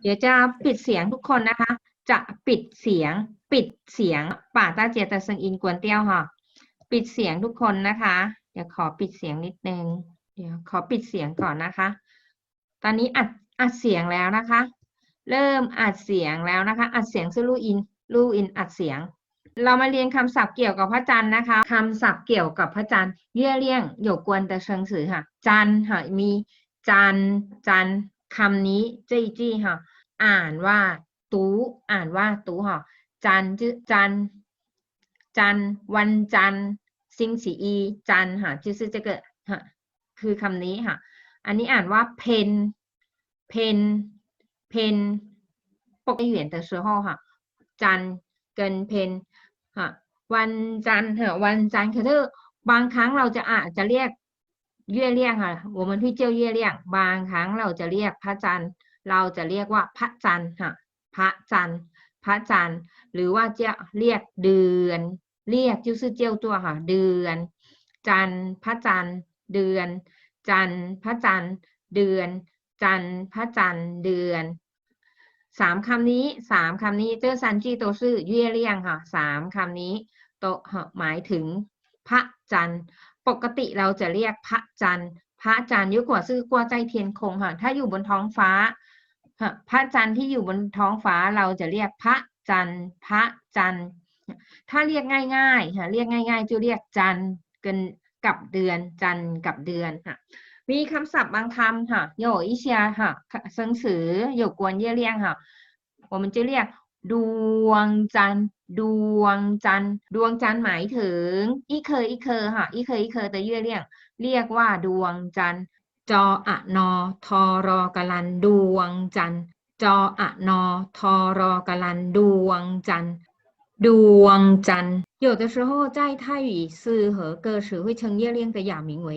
เดี๋ยวจะปิดเสียงทุกคนนะคะ จะปิดเสียง ปิดเสียงป่าตาเจตะสังอินกวนเตี้ยวค่ะ ปิดเสียงทุกคนนะคะ เดี๋ยวขอปิดเสียงนิดนึง เดี๋ยวขอปิดเสียงก่อนนะคะ ตอนนี้อัดอัดเสียงแล้วนะคะ เริ่มอัดเสียงแล้วนะคะ อัดเสียงซึ่งลูอิน ลูอินอัดเสียง เรามาเรียนคำศัพท์เกี่ยวกับพระจันทร์นะคะคำศัพท์เกี่ยวกับพระจันทร์เย่เลี่ยงหยกกวนต่เชิงสือค่ะ จันทร์ค่ะมีจันทร์จันทร์ คำนี้จี้จี้ค่ะ อ่านว่า ตูอ่านว่าตูค่ะ จันจื้อจัน จัน วันจันทร์ซิงสีอี จันค่ะจื้อซื่อจะเกิดค่ะคือคำนี้ค่ะ อันนี้อ่านว่าเพน เพน เพนปกติเหวียนแต่เสือห่อค่ะ จันเกินเพนค่ะวันจันทร์ค่ะวันจันทร์คือถ้าบางครั้งเราจะอาจจะเรียก เย่เลี่ยงค่ะ我们会叫เย่เลี่ยง บางครั้งเราจะเรียกพระจันทร์ เราจะเรียกว่าพระจันทร์ค่ะ พระจันทร์ พระจันทร์ หรือว่าจะเรียกเดือน เรียกจิ้วซื่อเจียวตัวค่ะ เดือน จันทร์พระจันทร์ เดือน จันทร์พระจันทร์ เดือน จันทร์พระจันทร์ เดือนสามคำนี้สามคำนี้เจอซันจีโตซื่อเย่เลี่ยงค่ะสามคำนี้โตหมายถึงพระจันทร์ ปกติเราจะเรียกพระจันทร์ พระจันทร์ยุกว่าซื้อกัวใจเทียนคงค่ะถ้าอยู่บนท้องฟ้า พระจันทร์ที่อยู่บนท้องฟ้าเราจะเรียกพระจันทร์พระจันทร์ ถ้าเรียกง่ายๆค่ะเรียกง่าย ๆ จะเรียกจันทร์กันกับเดือนจันทร์กับเดือนค่ะมีคำศัพท์บางคำค่ะโยอิเชียค่ะสังสือโยกวนเยี่ยเลี่ยงค่ะผมจะเรียกดวงจันทร์ ดวงจันทร์ ดวงจันทร์หมายถึงอีเคยอีเคยค่ะอีเคยอีเคยแต่เย่เรียกเรียกว่าดวงจันทร์ จออะนอทอรอกะลัน ดวงจันทร์ จออะนอทอรอกะลัน ดวงจันทร์ ดวงจันทร์有的时候在泰语诗和歌词会称月亮的雅名为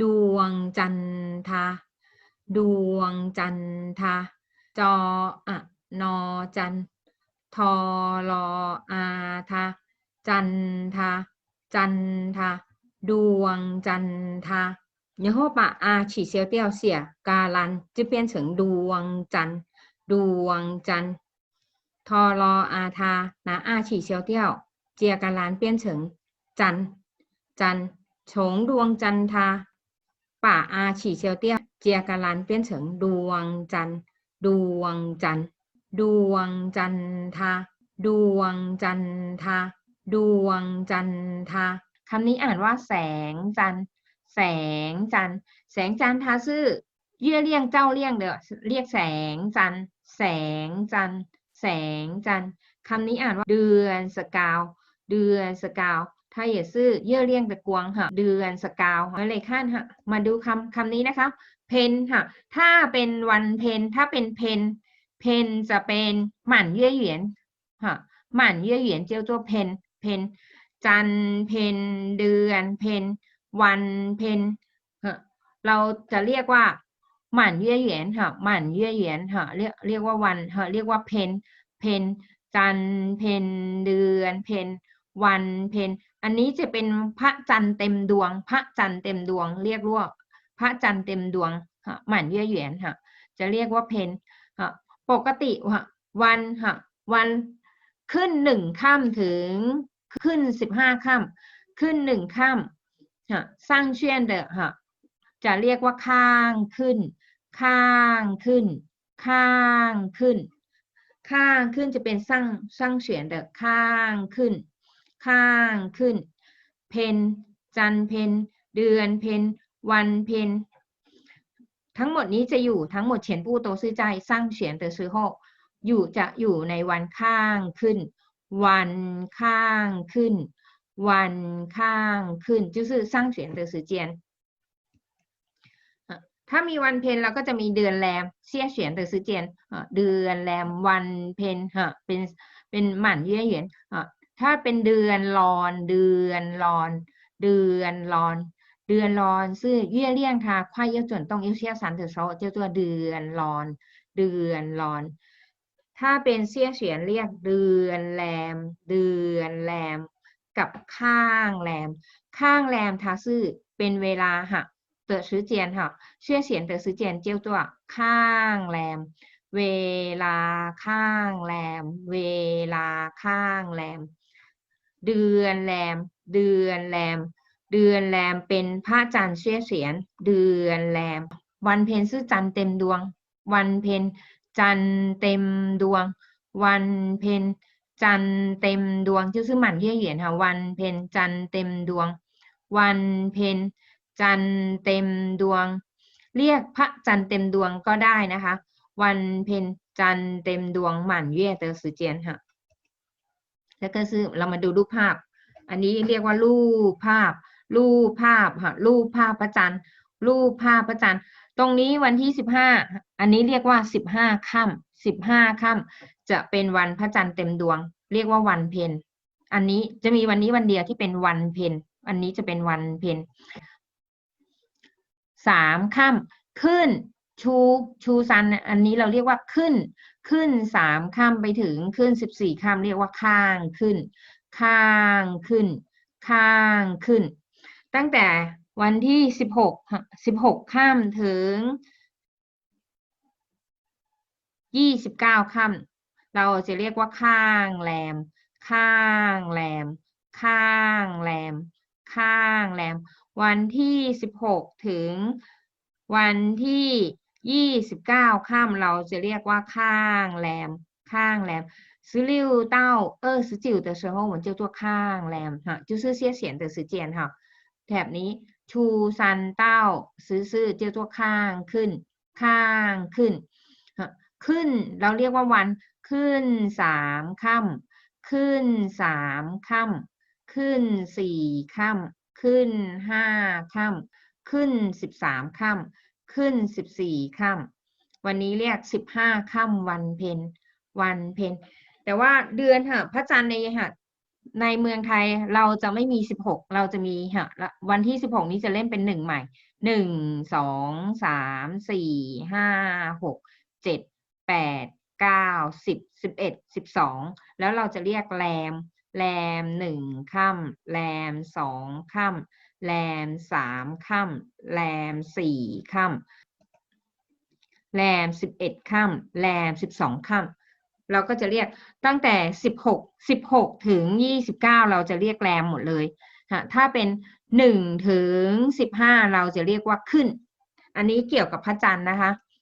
ดวงจันทราดวงจันทราจออะนอจันท อรออาทาจันทาจันทาดวงจันทรา然后把啊取消掉写กาลันจะ变成ดวงจันทร์ดวงจันทร์ทอรออาทา拿啊取消掉เจียกาลัน变成จันทร์จันทร์从ดวงจันทรา把啊取消掉เจียกาลัน变成ดวงจันทร์ดวงจันทร์ ดวงจันทาดวงจันทาดวงจันทาคำนี้อ่านว่าแสงจัน แสงจัน แสงจันทาซื่อ เยื่อเลี่ยงเจ้าเลี่ยงเด้อเรียกแสงจัน แสงจัน แสงจันคำนี้อ่านว่าเดือนสกาว เดือนสกาวถ้าอย่าซื่อเยื่อเลี่ยงตะกวงค่ะเดือนสกาวมาเลยขั้นค่ะมาดูคำคำนี้นะคะ เพนค่ะ ถ้าเป็นวันเพนถ้าเป็นเพน เพนจะเป็นหมันเยื่อเหยียนค่ะหมันเยื่อเหยียนเจ้าตัวเพนเพนจันเพนเดือนเพนวันเพนฮะเราจะเรียกว่าหมันเยื่อเหยียนค่ะหมันเยื่อเหยียนค่ะเรียกเรียกว่าวันค่ะเรียกว่าเพนเพนจันเพนเดือนเพนวันเพนอันนี้จะเป็นพระจันทร์เต็มดวง พระจันทร์เต็มดวง เรียกว่าพระจันทร์เต็มดวงค่ะหมันเยื่อเหยียนค่ะจะเรียกว่าเพน ปกติค่ะวันค่ะวันขึ้นหนึ่งค่ำถึงขึ้นสิบห้าค่ำขึ้นหนึ่งค่ำค่ะสร้างเชียนเดอค่ะจะเรียกว่าข้างขึ้น ข้างขึ้น ข้างขึ้น ข้างขึ้นจะเป็นสร้างสร้างเฉียนเดอะข้างขึ้น ข้างขึ้น เพนจันเพนเดือนเพนวันเพน ทั้งหมดนี้จะอยู่ทั้งหมดเฉียนปู้โตซื่อใจสร้างเฉียนเตอซื้อหกอยู่จะอยู่ในวันข้างขึ้น วันข้างขึ้น วันข้างขึ้น就是上选的时间อ่ะถ้ามีวันเพนเราก็จะมีเดือนแรมเสียเฉียน的时间อ่ะเดือนแรมวันเพนฮะเป็นเป็นหมั่นเยี่ยเหยียนอ่ะถ้าเป็นเดือนรอน เดือนรอน เดือนรอน เดือนร้อนซื่อเยี่ยเลี่ยงทาควายเยี่ยจวนต้องเยี่ยเสียสันเถอโซเจ้าตัวเดือนร้อน เดือนร้อน ถ้าเป็นเสี้ยเฉียนเรียกเดือนแรม เดือนแรม กับข้างแรม ข้างแรมทาซื่อเป็นเวลาค่ะเตอซื้อเจียนค่ะเชื่อเฉียนเตอซื้อเจียนเจียวตัวข้างแรม เวลาข้างแรม เวลาข้างแรม เดือนแรม เดือนแรม เดือนแรมเป็นพระจันทร์เสียเสียน เดือนแรม วันเพ็ญซื่อจันทร์เต็มดวง วันเพ็ญจันทร์เต็มดวง วันเพ็ญจันทร์เต็มดวงชื่อซื่อหมันเที่เหรียญค่ะ วันเพ็ญจันทร์เต็มดวง วันเพ็ญจันทร์เต็มดวง เรียกพระจันทร์เต็มดวงก็ได้นะคะ วันเพ็ญจันทร์เต็มดวงหมันเย่เตอสือเจียนค่ะ แล้วก็คือเรามาดูรูปภาพ อันนี้เรียกว่ารูปภาพ รูปภาพค่ะรูปภาพพระจันทร์รูปภาพพระจันทร์ตรงนี้วันที่สิบห้าอันนี้เรียกว่าสิบห้าค่ำสิบห้าค่ำจะเป็นวันพระจันทร์เต็มดวง เรียกว่าวันเพ็ญอันนี้จะมีวันนี้วันเดียวที่เป็นวันเพ็ญอันนี้จะเป็นวันเพ็ญสามค่ำขึ้นชูชูซันอันนี้เราเรียกว่าขึ้น ขึ้นสามค่ำไปถึงขึ้นสิบสี่ค่ำเรียกว่าข้างขึ้น ข้างขึ้น ข้างขึ้น ตั้งแต่วันที่สิบหกสิบหกค่ำถึงยี่สิบเก้าค่ำเราจะเรียกว่าข้างแรม ข้างแรม ข้างแรม ข้างแรม วันที่สิบหกถึงวันที่ยี่สิบเก้าค่ำเราจะเรียกว่าข้างแรม ข้างแรม十六到二十九的时候，我们叫做ข้างแรม哈，就是先显的时间哈。 แถบนี้ชูซันเต้าซื้อซื้อเจ้าตัวข้างขึ้น ข้างขึ้น ขึ้นเราเรียกว่าวัน ขึ้นสามค่ำขึ้นสามค่ำขึ้นสี่ค่ำขึ้นห้าค่ำขึ้นสิบสามค่ำขึ้นสิบสี่ค่ำวันนี้เรียกสิบห้าค่ำวันเพ็ญวันเพ็ญแต่ว่าเดือนค่ะพระจันทร์ในค่ะ ในเมืองไทยเราจะไม่มีสิบหกเราจะมีค่ะละวันที่สิบหกนี้จะเล่นเป็นหนึ่งใหม่หนึ่งสองสามสี่ห้าหกเจ็ดแปดเก้าสิบสิบเอ็ดสิบสองแล้วเราจะเรียกแรม แรมหนึ่งค่ำแรมสองค่ำแรมสามค่ำแรมสี่ค่ำแรมสิบเอ็ดค่ำแรมสิบสองค่ำ เราก็จะเรียกตั้งแต่ 16 16 ถึง 29 เราจะเรียกแรมหมดเลยฮะถ้าเป็น 1 ถึง 15 เราจะเรียกว่าขึ้น อันนี้เกี่ยวกับพระจันทร์นะคะ